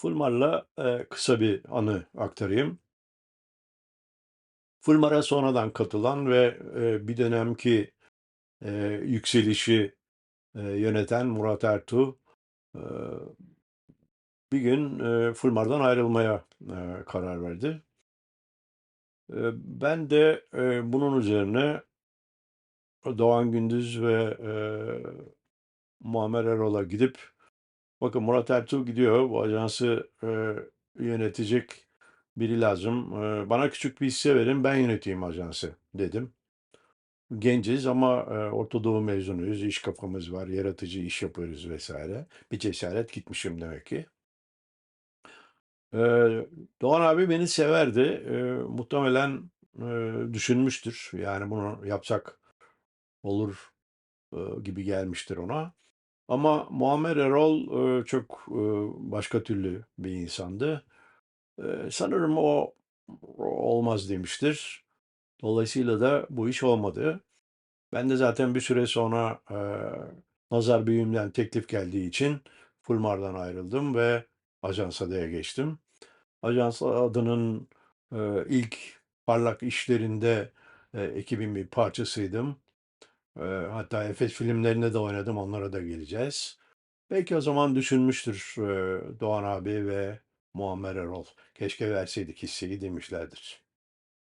Fulmar'la, eee, kısa bir anı aktarayım. Fulmar'a sonradan katılan ve, eee, bir dönemki, eee, yükselişi, eee, yöneten Murat Ertuğ, eee, bir gün, eee, Fulmar'dan ayrılmaya, eee, karar verdi. Eee, ben de, eee, bunun üzerine Doğan Gündüz ve, eee, Muammer Erol'a gidip, "Bakın Murat Ertuğ gidiyor, bu ajansı, eee, yönetecek biri lazım. Eee, bana küçük bir hisse verin, ben yöneteyim ajansı." dedim. Genciz ama, eee, Orta Doğu mezunuyuz, iş kafamız var, yaratıcı iş yapıyoruz vs. Bir cesaret gitmişim demek ki. Eee, Doğan abi beni severdi. Eee, muhtemelen, eee, düşünmüştür. Yani bunu yapsak olur, ııı, gibi gelmiştir ona. Ama Muammer Erol, çok, başka türlü bir insandı. Sanırım o olmaz demiştir. Dolayısıyla da bu iş olmadı. Ben de zaten bir süre sonra, nazar büyüğümden teklif geldiği için Fulmar'dan ayrıldım ve Ajans Ada'ya geçtim. Ajans Ada'nın, eee, ilk parlak işlerinde, eee, ekibin bir parçasıydım. Hatta Efes filmlerinde de oynadım, onlara da geleceğiz. Belki o zaman düşünmüştür, Doğan abi ve Muammer Erol. "Keşke verseydik hisseyi." demişlerdir.